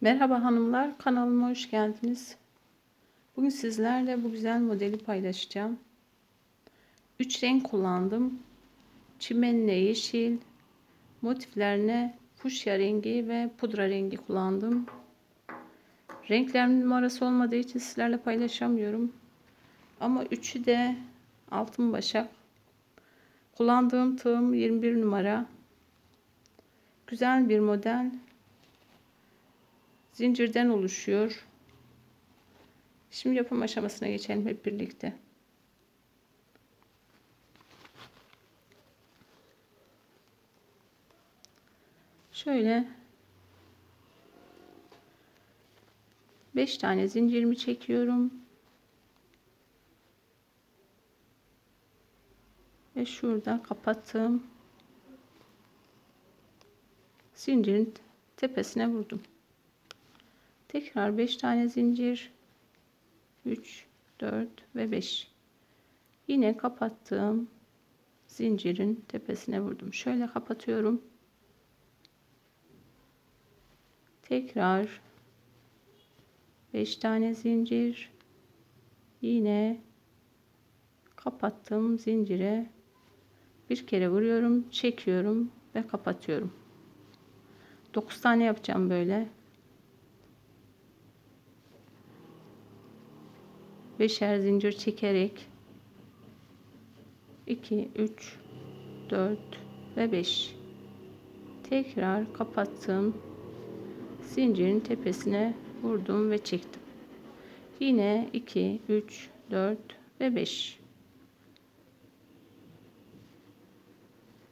Merhaba hanımlar, kanalıma hoş geldiniz. Bugün sizlerle bu güzel modeli paylaşacağım. 3 renk kullandım. Çimenle yeşil, motiflerine fuşya rengi ve pudra rengi kullandım. Renklerimin numarası olmadığı için sizlerle paylaşamıyorum. Ama üçü de altın başak. Kullandığım tığım 21 numara. Güzel bir model zincirden oluşuyor. Şimdi yapım aşamasına geçelim hep birlikte. Şöyle 5 tane zincirimi çekiyorum. Ve şurada kapattığım zincirin tepesine vurdum. Tekrar 5 tane zincir. 3, 4 ve 5. Yine kapattığım zincirin tepesine vurdum. Şöyle kapatıyorum. Tekrar 5 tane zincir. Yine kapattığım zincire bir kere vuruyorum, çekiyorum ve kapatıyorum. 9 tane yapacağım böyle. Beşer zincir çekerek 2 3 4 ve 5 tekrar kapattım. Zincirin tepesine vurdum ve çektim. Yine 2 3 4 ve 5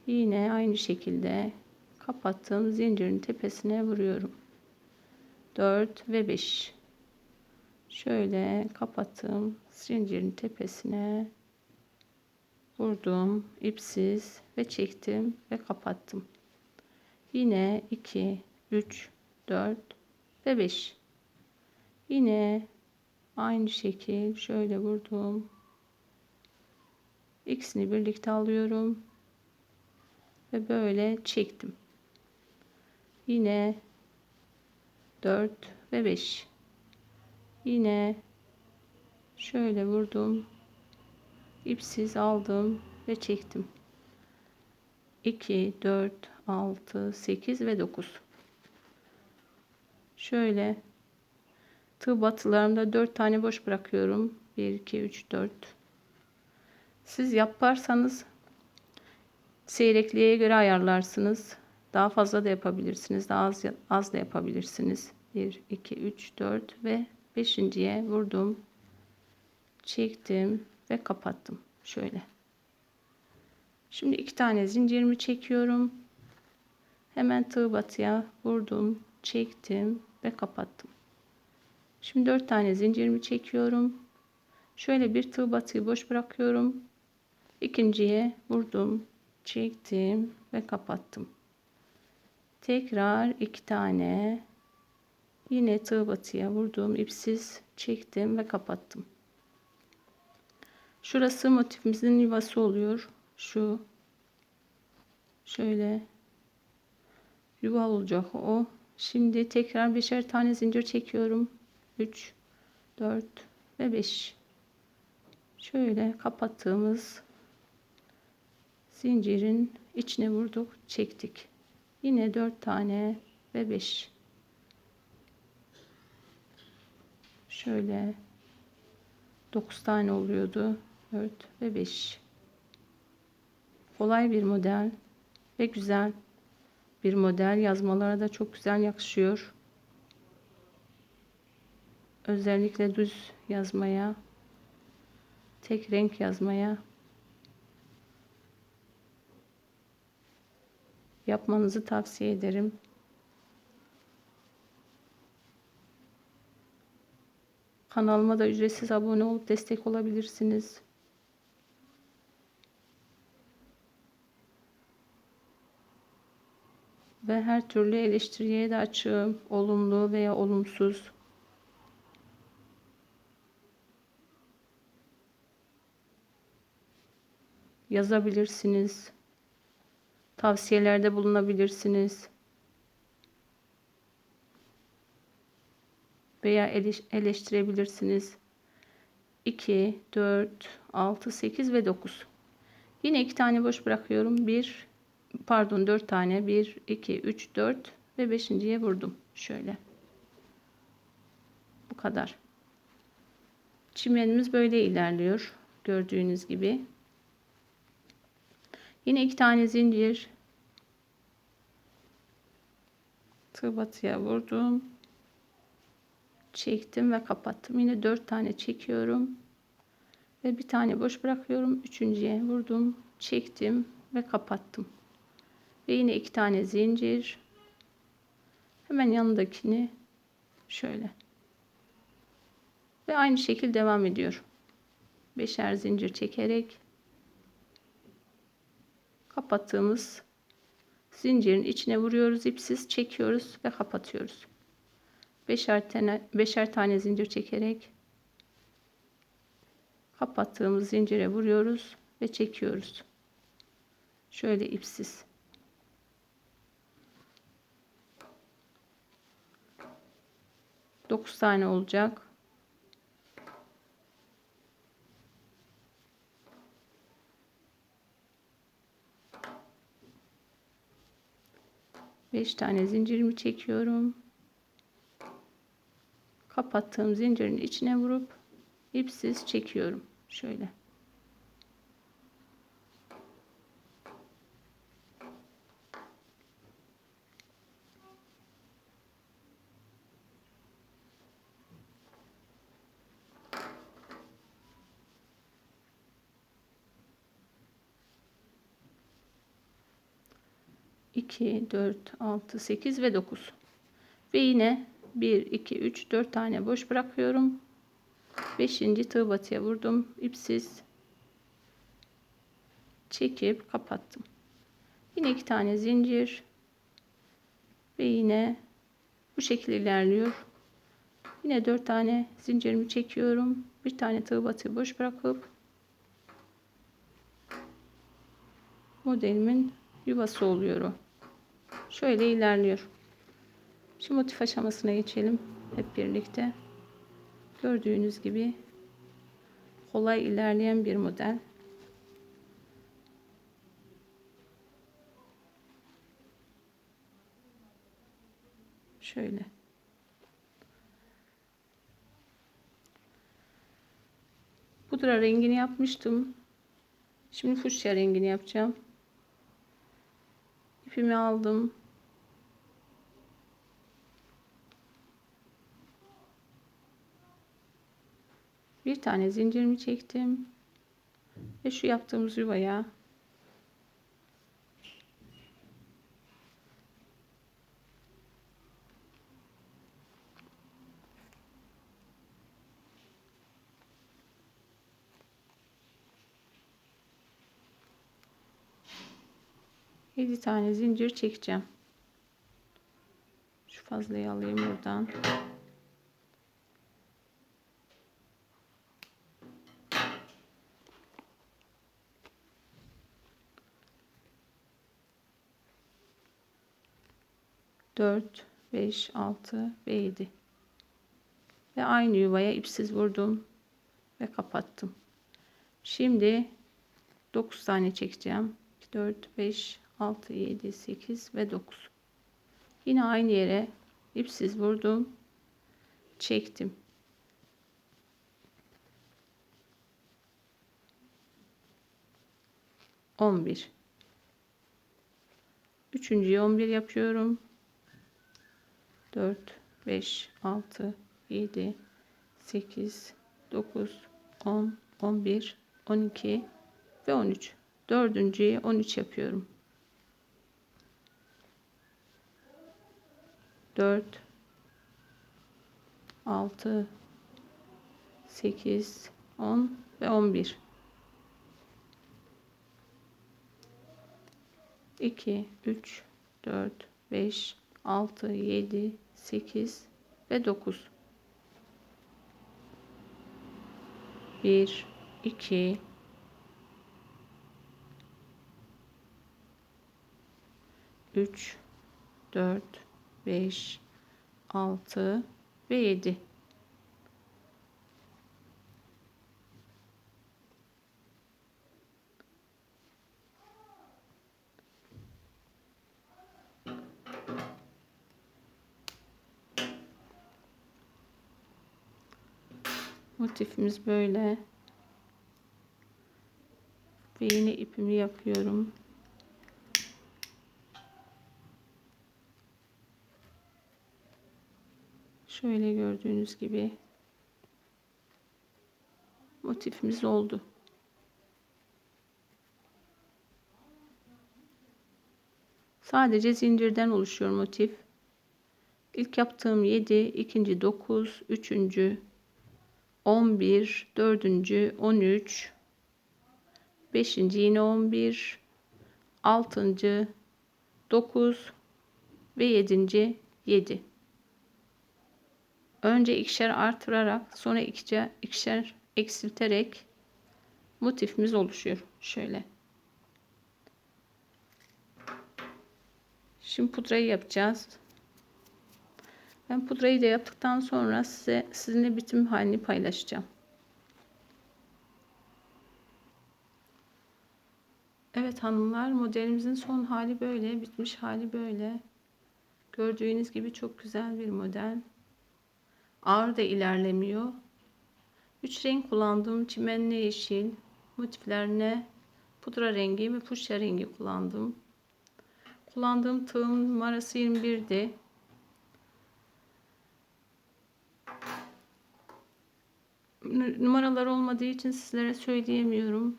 yine aynı şekilde kapattığım zincirin tepesine vuruyorum. 4 ve 5 şöyle kapattım zincirin tepesine vurdum ipsiz ve çektim ve kapattım. Yine 2 3 4 ve 5 yine aynı şekil şöyle vurdum. İkisini birlikte alıyorum ve böyle çektim. Yine 4 ve 5 yine şöyle vurdum. İpsiz aldım ve çektim. 2 4 6 8 ve 9 şöyle tığ batılarımda 4 tane boş bırakıyorum. 1 2 3 4 siz yaparsanız seyrekliğe göre ayarlarsınız. Daha fazla da yapabilirsiniz. Daha az, az da yapabilirsiniz. 1 2 3 4 ve beşinciye vurdum çektim ve kapattım. Şöyle. Şimdi iki tane zincirimi çekiyorum. Hemen tığ batıya vurdum çektim ve kapattım. Şimdi dört tane zincirimi çekiyorum. Şöyle bir tığ batıyı boş bırakıyorum. İkinciye vurdum çektim ve kapattım. Tekrar iki tane Yine tığ batıya vurduğum ipsiz çektim ve kapattım. Şurası motifimizin yuvası oluyor. Şu şöyle yuva olacak o. Şimdi tekrar beşer tane zincir çekiyorum. 3 4 ve 5. Şöyle kapattığımız zincirin içine vurduk, çektik. Yine 4 tane ve 5. Şöyle 9 tane oluyordu. 4 ve 5. Kolay bir model ve güzel bir model. Yazmalara da çok güzel yakışıyor. Özellikle düz yazmaya, tek renk yazmaya yapmanızı tavsiye ederim. Kanalıma da ücretsiz abone olup destek olabilirsiniz. Ve her türlü eleştiriye de açığım. Olumlu veya olumsuz. Yazabilirsiniz. Tavsiyelerde bulunabilirsiniz. Veya eleş- eleştirebilirsiniz. 2, 4, 6, 8 ve 9. Yine iki tane boş bırakıyorum. 1, pardon 4 tane. 1, 2, 3, 4 ve 5.ye vurdum. Şöyle. Bu kadar. Çimenimiz böyle ilerliyor. Gördüğünüz gibi. Yine iki tane zincir. Tığ batıya vurdum. Çektim ve kapattım. Yine dört tane çekiyorum. Ve bir tane boş bırakıyorum. Üçüncüye vurdum. Çektim ve kapattım. Ve yine iki tane zincir. Hemen yanındakini şöyle. Ve aynı şekil devam ediyor. Beşer zincir çekerek kapattığımız zincirin içine vuruyoruz ipsiz çekiyoruz ve kapatıyoruz. Beşer tane, beşer tane zincir çekerek kapattığımız zincire vuruyoruz ve çekiyoruz. Şöyle ipsiz. Dokuz tane olacak. 5 tane zincirimi çekiyorum. Kapattığım zincirin içine vurup ipsiz çekiyorum. Şöyle. 2, 4, 6, 8 ve 9. Ve yine 1, 2, 3, 4 tane boş bırakıyorum. 5. tığ batıya vurdum. ipsiz çekip kapattım. Yine 2 tane zincir ve yine bu şekilde ilerliyor. Yine 4 tane zincirimi çekiyorum. Bir tane tığ batıyı boş bırakıp modelimin yuvası oluyor. Şöyle ilerliyor. Şimdi motif aşamasına geçelim hep birlikte. Gördüğünüz gibi kolay ilerleyen bir model. Şöyle. Pudra rengini yapmıştım. Şimdi fuşya rengini yapacağım. İpimi aldım. Bir tane zincirimi çektim. Ve şu yaptığımız yuvaya yedi tane zincir çekeceğim. Şu fazlayı alayım buradan. Dört, beş, altı ve yedi. Ve aynı yuvaya ipsiz vurdum ve kapattım. Şimdi 9 tane çekeceğim. 4, 5, 6, 7, 8 ve 9. Yine aynı yere ipsiz vurdum. Çektim. On bir. Üçüncüyü on bir yapıyorum. Dört, beş, altı, yedi, sekiz, dokuz, on, on bir, on iki ve on üç. Dördüncüyü on üç yapıyorum. 4 6 8 10 ve 11 2 3 4 5 6 7 8 ve 9 1 2 3 4 5 6 ve 7 Motifimiz böyle. Ve yine ipimi yapıyorum. Şöyle gördüğünüz gibi motifimiz oldu. Sadece zincirden oluşuyor motif. İlk yaptığım 7, ikinci 9, üçüncü 11, dördüncü 13, beşinci yine 11, altıncı 9 ve yedinci 7. Önce ikişer artırarak sonra ikişer, ikişer eksilterek motifimiz oluşuyor. Şöyle. Şimdi pudrayı yapacağız. Ben pudrayı da yaptıktan sonra size sizinle bitim halini paylaşacağım. Evet hanımlar modelimizin son hali böyle. Bitmiş hali böyle. Gördüğünüz gibi çok güzel bir model. Ağır da ilerlemiyor. Üç renk kullandım. Çimenli yeşil, motiflerine pudra rengi ve puşya rengi kullandım. Kullandığım tığım numarası 21'di. Numaralar olmadığı için sizlere söyleyemiyorum.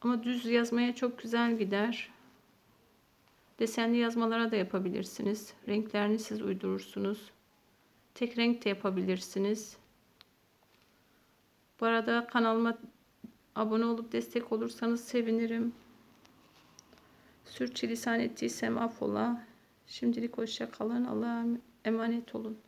Ama düz yazmaya çok güzel gider. Desenli yazmalara da yapabilirsiniz. Renklerini siz uydurursunuz. Tek renk de yapabilirsiniz. Bu arada kanalıma abone olup destek olursanız sevinirim. Sürçülisan ettiysem affola. Şimdilik hoşça kalın. Allah'a emanet olun.